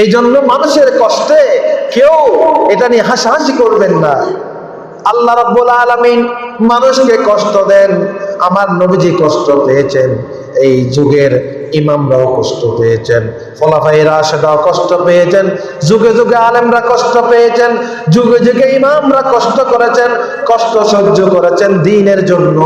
এই জন্য মানুষের কষ্টে কেউ এটা নিয়ে হাসাহাসি করবেন না। আল্লাহ রব্বুল আলমিন মানুষকে কষ্ট দেন, আমার নবীজি কষ্ট পেয়েছেন। এই যুগের ইমামরাও কষ্ট পেয়েছেন ফলাফাইরা সেটাও কষ্ট পেয়েছেন, যুগে যুগে আলেমরা কষ্ট পেয়েছেন, যুগে যুগে ইমামরা কষ্ট করেছেন, কষ্ট সহ্য করেছেন দিনের জন্য,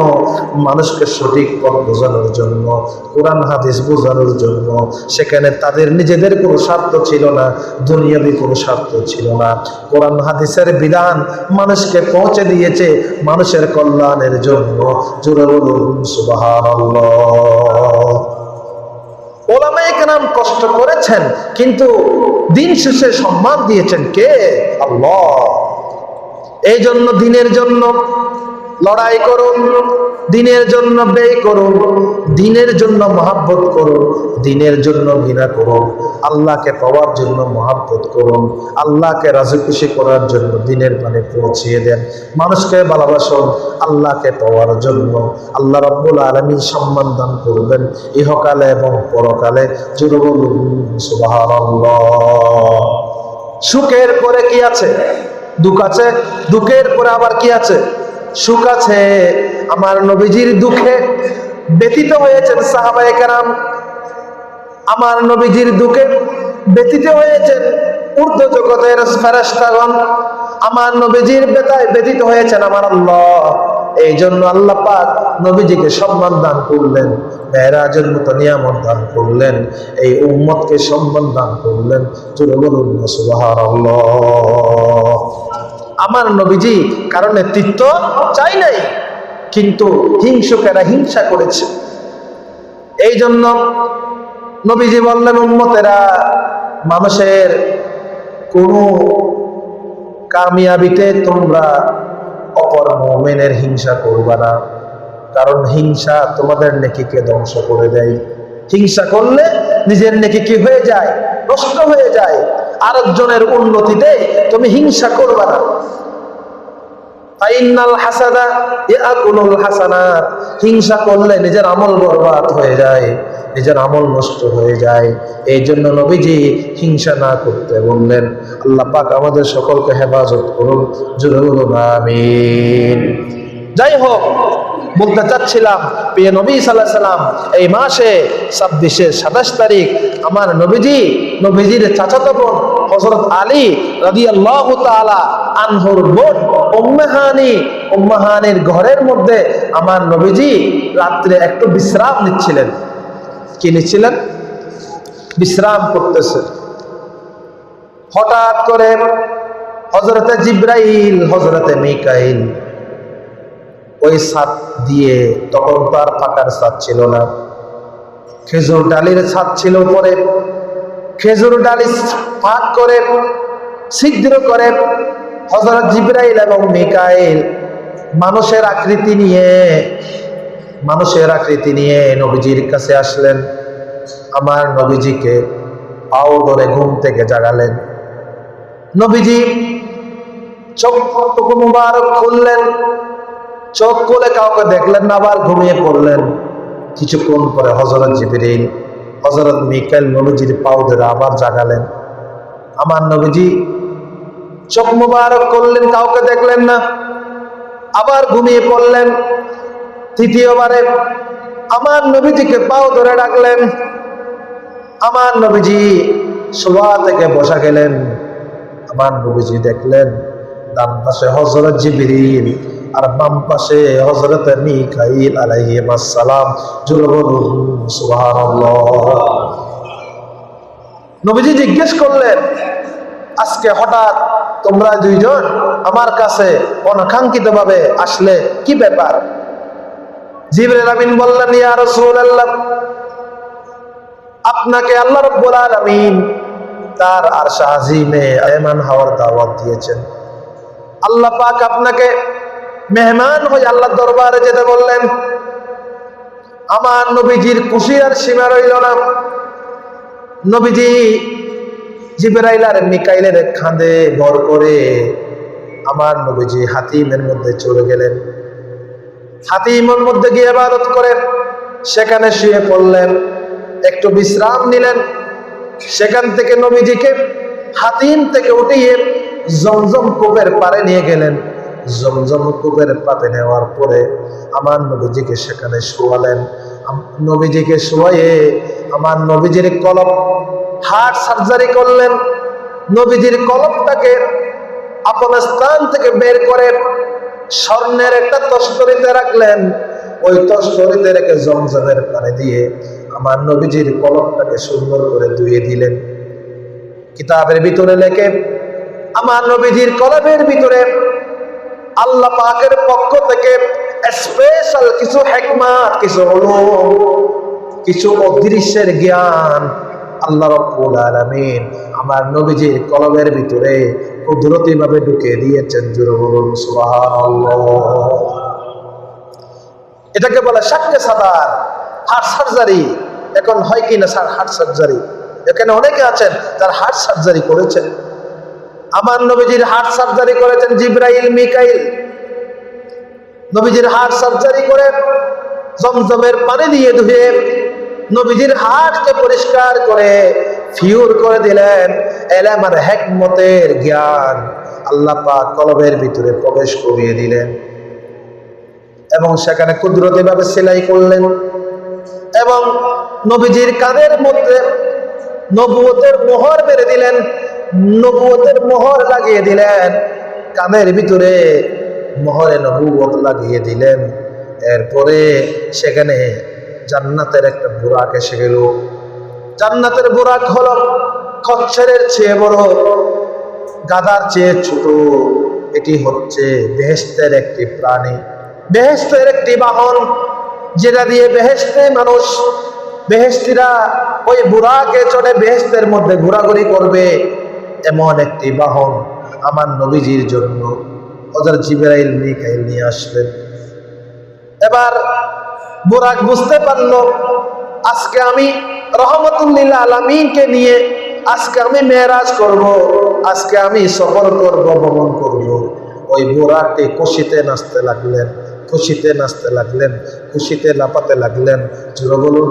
মানুষকে সঠিক পথ বোঝানোর জন্য, কোরআন, হাদিস বোঝানোর জন্য। সেখানে তাদের নিজেদের কোনো স্বার্থ ছিল না, দুনিয়াবি কোনো স্বার্থ ছিল না। কোরআন, হাদিসের বিধান মানুষকে পৌঁছে দিয়েছে মানুষের কল্যাণের জন্য। জোরে সুবহানাল্লাহ। ওলামায়ে কেরাম কষ্ট করেছেন, কিন্তু দিন শেষে সম্মান দিয়েছেন কে? আল্লাহ। এই জন্য দিনের জন্য লড়াই করুন, দিনের জন্য ব্যয় করুন, দিনের জন্য মহাব্বত করুন। দিনের জন্য ঘৃণা করুন, আল্লাহকে পাওয়ার জন্য মহাব্বত করুন, আল্লাহকে রাজি খুশি করার জন্য দিনের মানে পৌঁছিয়ে দেন। মানুষকে ভালোবাসুন, আল্লাহকে পাওয়ার জন্য। আল্লাহ রব্বুল আলমী সম্মান দান করবেন ইহকালে এবং পরকালে। সুখের পরে কি আছে? দুঃখ আছে? দুঃখের পরে আবার কি আছে? সুখ আছে। আমার নবীজির দুঃখে ব্যতীত হয়েছেন সাহাবায়ে কেরাম। আমার নবীজির দুঃখে ব্যতীত হয়েছেন ঊর্ধ্ব জগতের ফেরেশতাগণ। আমার নবীজির বেতায় ব্যতীত হয়েছেন আমার আল্লাহ। এই জন্য আল্লাহ পাক নবীজিকে সম্মান দান করলেন, মেয়েরাজের মতো নিয়ামত দান করলেন, এই উম্মতকে সম্মান দান করলেন। জুড়ে বলুন আমার নবীজি কারণ নেতৃত্ব চাই নাই, কিন্তু হিংসুকেরা হিংসা করেছে। এই জন্য নবীজি বললেন, উম্মতেরা, মানুষের কোনো কামিয়াবিতে তোমরা অপর মোমেনের হিংসা করবা না। কারণ হিংসা তোমাদের নেকিকে ধ্বংস করে দেয়। হিংসা করলে নিজের নেকি কি হয়ে যায়? নষ্ট হয়ে যায়। আরেকজনের উন্নতিতে তুমি হিংসা করবা না। হিংসা করলে নিজের আমল বরবাদ হয়ে যায়। নিজের আমল নষ্ট হয়ে যায়। এই জন্য নবীজি হিংসা না করতে বললেন, আল্লাহ পাক আমাদের সকলকে হেফাজত করুন। জুড়ে আমিন। যাই হোক, বলতে চাচ্ছিলাম, প্রিয় নবী সাল্লাহ সাল্লাম, এই মাসে ছাব্বিশে সাতাশ তারিখ আমার নবীজি, নবীজির চাচাতো বোন হজরত আলী রাদি আল্লাহ তালা আনহুর বোন উম্মেহানি উম্মাহানির ঘরের মধ্যে আমার নবীজি রাত্রে একটু বিশ্রাম নিচ্ছিলেন। কি নিচ্ছিলেন বিশ্রাম করতেছে। হঠাৎ করে হজরতে জিব্রাইল হজরতে মিকাইল, ওই ছাদ দিয়ে তখন তো আর ফাঁকার ছাদ ছিল না। খেজুর ডালির ছাদ ছিল উপরে। খেজুর ডালি ফাঁক করে, ছিদ্র করে হজরত জিব্রাইল এবং মিকাইল মানুষের আকৃতি নিয়ে মানুষের আকৃতি নিয়ে নবীজির কাছে আসলেন। আমার নবীজিকে পাও ধরে ঘুম থেকে জাগালেন। নবীজি চোখ মুবারক খুললেন। চোখ খুলে কাউকে দেখলেন না, আবার ঘুমিয়ে পড়লেন। কিছুক্ষণ পরে হজরত জিবিরিল হজরত মিকাইল নবীজির পাও ধরে আবার জাগালেন। আমার নবীজি চোখ মুবারক করলেন কাউকে দেখলেন না, আবার ঘুমিয়ে পড়লেন। তৃতীয়বারে, আমার নবীজিকে পাও ধরে ডাকলেন। আমার নবীজি শোভা থেকে বসা গেলেন। আমার নবীজি দেখলেন, ডান পাশে হজরত জিবিরিল আর বাম পাশে হজরত মিকাইল আলাইহিম আসসালাম। জুড়ে বলুন নবীজি জিজ্ঞেস করলেন, আজকে হঠাৎ তোমরা দুইজন আমার কাছে অনাকাঙ্ক্ষিত ভাবে আসলে কি ব্যাপার? জিবরিল আমিন বললেন, ইয়া আপনাকে আল্লাহ রাব্বুল আলামিন তার আরশ আজিমে আয়মান হওয়ার দাওয়াত দিয়েছেন। আল্লাহ পাক আপনাকে মেহমান হয়ে আল্লাহ দরবারে যেতে বললেন। আমার নবীজির খুশি আর সীমা রইল না। নবীজি জিবরাইল আর মিকাইলের খাঁদে ভর করে আমার নবীজি হাতিমের মধ্যে চলে গেলেন। হাতিমের মধ্যে গিয়ে ইবাদত করেন সেখানে শুয়ে পড়লেন, একটু বিশ্রাম নিলেন, সেখান থেকে নবীজিকে হাতিম থেকে উঠিয়ে জমজম কূপের পারে নিয়ে গেলেন। জমজম কূপের পাতে নেওয়ার পরে আমার নবীজিকে সেখানে শোয়ালেন। নবীজিকে শোয়াইয়ে আমার নবীজির কলম হার্ট সার্জারি করলেন। নবীজির কলমটাকে আপন স্থান থেকে বের করে স্বর্ণের একটা তস্করিতে রাখলেন। ওই তস্করিতে রেখে জমজমের পানি দিয়ে আমার নবীজির কলমটাকে সুন্দর করে ধুয়ে দিলেন। কিতাবের ভিতরে লেখে, আমার নবীজির কলমের ভিতরে আল্লাহ পাকের পক্ষ থেকে স্পেশাল কিছু হেকমাত কিছু হলো কিছু অদৃশ্যের জ্ঞান আল্লাহ রব্বুল আলামিন আমার নবীজির কলমের ভিতরে কুদরতি ভাবে ঢুকে দিয়েছেন এটাকে বলে সাক্কে সাদার, হার্ট সার্জারি। এখন হয় কি না স্যার, হার্ট সার্জারি? এখানে অনেকে আছেন, তার হার্ট সার্জারি করেছেন। আমার নবীজির হার্ট সার্জারি করেছেন জিব্রাইল, মিকাইল। নবীজির হার্ট সার্জারি করে জমজমের পানি দিয়ে ধুয়ে নবীজির হার্টকে পরিষ্কার করে ফিউর করে দিলেন এলামার হেকমতের জ্ঞান। আল্লাহ পাক কলবের ভিতরে প্রবেশ করিয়ে দিলেন। এবং সেখানে কুদরতি ভাবে সেলাই করলেন। এবং নবীজির কানের মধ্যে নবুয়তের মোহর মেরে দিলেন। নবুয়তের মোহর লাগিয়ে দিলেন। কানের ভিতরে মোহরে নবুয়ত লাগিয়ে দিলেন। এরপরে সেখানে জান্নাতের একটা বুরাক এসে গেল। জান্নাতের বুরাক হলো খচ্ছরের চেয়ে বড়, গাদার চেয়ে ছোট। এটি হচ্ছে বেহেস্তের একটি প্রাণী। বেহেস্তের একটি বাহন, যেটা দিয়ে বেহেস্তে মানুষ বেহেস্তিরা ওই বুড়াকে চড়ে বেহেস্তের মধ্যে ঘোরাঘুরি করবে, এমন একটি বাহন আমার নবীজির জন্য। ওদের জিবরাইল মিকাইল নিয়ে আসলেন। এবার বুরাক বুঝতে পারল, আজকে আমি রহমতুল্লিল্লা আলমিনকে নিয়ে আজকে আমি মেয়েরাজ করব, আজকে আমি সফর করব, ভ্রমণ করব। ওই বোরাকটি খুশিতে নাচতে লাগলেন, খুশিতে নাচতে লাগলেন, খুশিতে লাপাতে লাগলেন। জোরে বলুন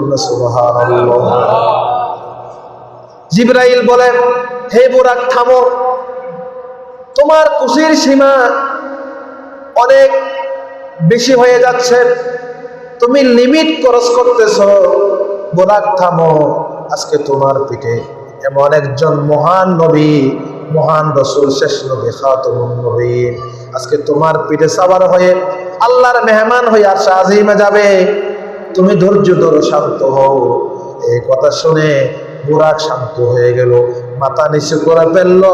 জিব্রাইল বলে হে বোরাক থামো। তোমার খুশির সীমা অনেক বেশি হয়ে যাচ্ছে। তুমি লিমিট ক্রস করতেছ। বোরাক থামো, আজকে তোমার পিঠে এমন একজন মহান নবী, মহান রসুল, শেষ নবী, খাতুমুন নবী আজকে তোমার পিঠে সাবার হয়ে আল্লাহর মেহমান হয়ে আর শাহিমে যাবে। তুমি ধৈর্য ধরো, শান্ত হও। এই কথা শুনে বুরাক শান্ত হয়ে গেল। মাথা নিচু করে ফেলল।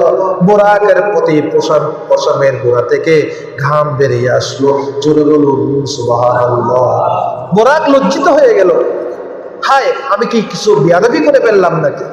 বুরাকের প্রতি পশম পশমের গোড়া থেকে ঘাম বেরিয়ে আসলো। বলুন, সুবহানাল্লাহ। বুরাক লজ্জিত হয়ে গেল। হায় আমি কি কিছু বিয়াদবি করে ফেললাম নাকি?